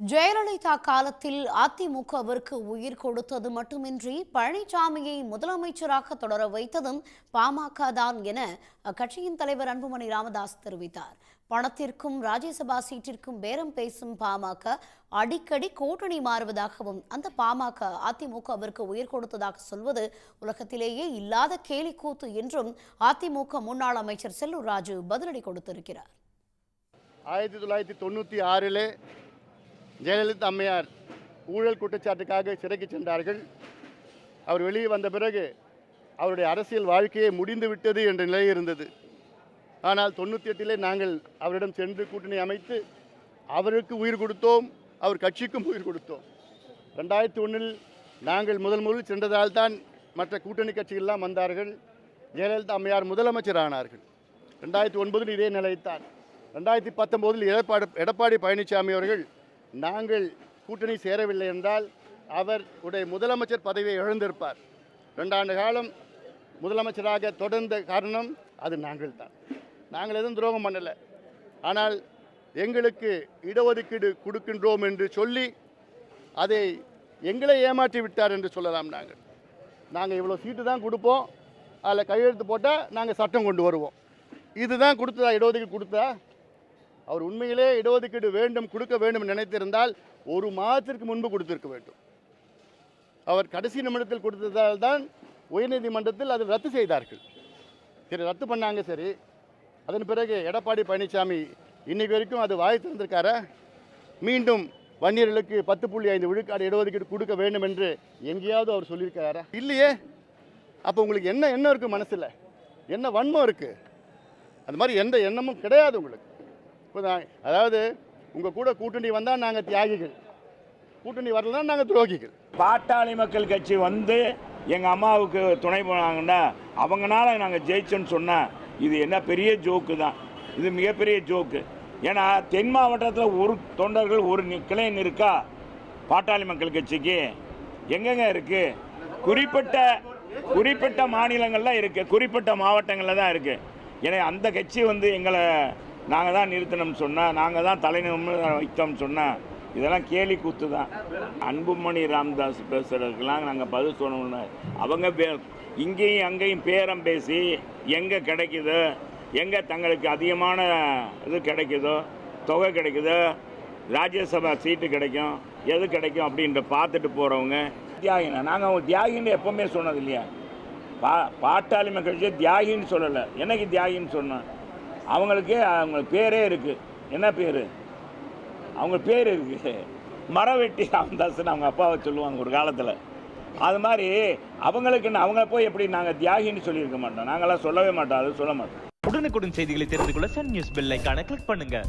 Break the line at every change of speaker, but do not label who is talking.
ஜெயலலிதா காலத்தில் அதிமுகவிற்கு உயிர் கொடுத்தது மட்டுமின்றி பழனிசாமியை முதலமைச்சராக தொடர வைத்ததும் பாமக தான் என அக்கட்சியின் தலைவர் அன்புமணி ராமதாஸ் தெரிவித்தார். பணத்திற்கும் ராஜ்யசபா சீட்டிற்கும் பேரம் பேசும் பாமக அடிக்கடி கூட்டணி மாறுவதாகவும் அந்த பாமக அதிமுகவிற்கு உயிர் கொடுத்ததாக சொல்வது உலகத்திலேயே இல்லாத கேலிக்கூத்து என்றும் அதிமுக முன்னாள் அமைச்சர் செல்லூர் ராஜு பதிலடி கொடுத்திருக்கிறார்.
ஆயிரத்தி தொள்ளாயிரத்தி தொண்ணூற்றி ஆறிலே ஜெயலலிதா அம்மையார் ஊழல் குற்றச்சாட்டுக்காக சிறைக்கு சென்றார்கள். அவர் வெளியே வந்த பிறகு அவருடைய அரசியல் வாழ்க்கையே முடிந்து விட்டது என்ற நிலை இருந்தது. ஆனால் தொண்ணூற்றி எட்டிலே நாங்கள் அவரிடம் சென்று கூட்டணி அமைத்து அவருக்கு உயிர் கொடுத்தோம் அவர் கட்சிக்கும் உயிர் கொடுத்தோம். ரெண்டாயிரத்தி ஒன்றில் நாங்கள் முதல் முதல் சென்றதால் தான் மற்ற கூட்டணி கட்சிகள்லாம் வந்தார்கள். ஜெயலலிதா அம்மையார் முதலமைச்சர் ஆனார்கள் ரெண்டாயிரத்தி ஒன்பதில் இதே நிலைத்தான் ரெண்டாயிரத்தி பத்தொம்போதில் எடப்பாடி எடப்பாடி பழனிசாமி அவர்கள் நாங்கள் கூட்டணி சேரவில்லை என்றால் அவர் உடைய முதலமைச்சர் பதவியை இழந்திருப்பார். ரெண்டாண்டு காலம் முதலமைச்சராக தொடர்ந்த காரணம் அது நாங்கள் தான். நாங்கள் எதுவும் துரோகம் பண்ணலை. ஆனால் எங்களுக்கு இடஒதுக்கீடு கொடுக்கின்றோம் என்று சொல்லி அதை எங்களை ஏமாற்றி விட்டார் என்று சொல்லலாம் நாங்கள். நாங்கள் இவ்வளோ சீட்டு தான் கொடுப்போம். அதில் கையெழுத்து போட்டால் நாங்கள் சட்டம் கொண்டு வருவோம். இதுதான் கொடுத்ததா? இடஒதுக்கீடு கொடுத்தா அவர் உண்மையிலே இடஒதுக்கீடு வேண்டும் கொடுக்க வேண்டும் என்று நினைத்திருந்தால் ஒரு மாதத்திற்கு முன்பு கொடுத்திருக்க வேண்டும். அவர் கடைசி நிமிடத்தில் கொடுத்ததால் தான் உயர்நீதிமன்றத்தில் அதை ரத்து செய்தார்கள். சரி ரத்து பண்ணாங்க சரி. அதன் பிறகு எடப்பாடி பழனிசாமி இன்னைக்கு வரைக்கும் அது வாய் திறந்திருக்காரா? மீண்டும் வன்னியர்களுக்கு பத்து புள்ளி ஐந்து விழுக்காடு இடஒதுக்கீடு கொடுக்க வேண்டும் என்று எங்கேயாவது அவர் சொல்லியிருக்காரா இல்லையே. அப்போ உங்களுக்கு என்ன எண்ணம் இருக்குது மனசில்? என்ன வன்மம் இருக்குது அந்த மாதிரி எந்த எண்ணமும் கிடையாது உங்களுக்கு. இப்போ நான் அதாவது உங்கள் கூட கூட்டணி வந்தால் நாங்கள் தியாகிகள். கூட்டணி வரலன்னா நாங்கள் துரோகிகள்.
பாட்டாளி மக்கள் கட்சி வந்து எங்கள் அம்மாவுக்கு துணை போனாங்கன்னா அவங்கனால நாங்கள் ஜெயிச்சோன்னு சொன்னால் இது என்ன பெரிய ஜோக்கு தான். இது மிகப்பெரிய ஜோக்கு. ஏன்னா தென் மாவட்டத்தில் ஒரு தொண்டர்கள் ஒரு கிளைன் இருக்கா பாட்டாளி மக்கள் கட்சிக்கு? எங்கெங்க இருக்கு? குறிப்பிட்ட குறிப்பிட்ட மாநிலங்கள்லாம் இருக்குது குறிப்பிட்ட மாவட்டங்களில் தான் இருக்குது ஏன்னா அந்த கட்சி வந்து எங்களை நாங்கள் தான் நிறுத்தினோம்னு சொன்னால் நாங்கள் தான் தலைநிமிர்ந்து வைத்தோம்னு சொன்னால் இதெல்லாம் கேலி கூத்து தான். அன்புமணி ராம்தாஸ் பேசுகிறதுக்கெல்லாம் நாங்கள் பதில் சொன்னோம்னு அவங்க பே இங்கேயும் அங்கேயும் பேரம் பேசி எங்கே கிடைக்குதோ எங்கே தங்களுக்கு அதிகமான இது கிடைக்குதோ தொகை கிடைக்குதோ ராஜ்யசபா சீட்டு கிடைக்கும் எது கிடைக்கும் அப்படின்ற பார்த்துட்டு போகிறவங்க தியாகினா நாங்கள் தியாகின்னு எப்போவுமே சொன்னது இல்லையா? பா பாட்டாளி மக்கள் தியாகின்னு சொல்லலை. என்னைக்கு தியாகின்னு சொன்னோம்? அவங்களுக்கு அவங்க பேரே இருக்குது என்ன பேர்? அவங்க பேர் இருக்குது மரவெட்டி ராமதாஸ்னு அவங்க அப்பாவை சொல்லுவாங்க ஒரு காலத்தில். அது மாதிரி அவங்களுக்கு அவங்க போய் எப்படி நாங்கள் தியாகின்னு சொல்லியிருக்க மாட்டோம். நாங்களாம் சொல்லவே மாட்டோம் அது சொல்ல மாட்டோம்.
உடனுக்குடன் செய்திகளை தெரிந்து கொள்ள சன் நியூஸ் பெல் ஐகானை கிளிக் பண்ணுங்கள்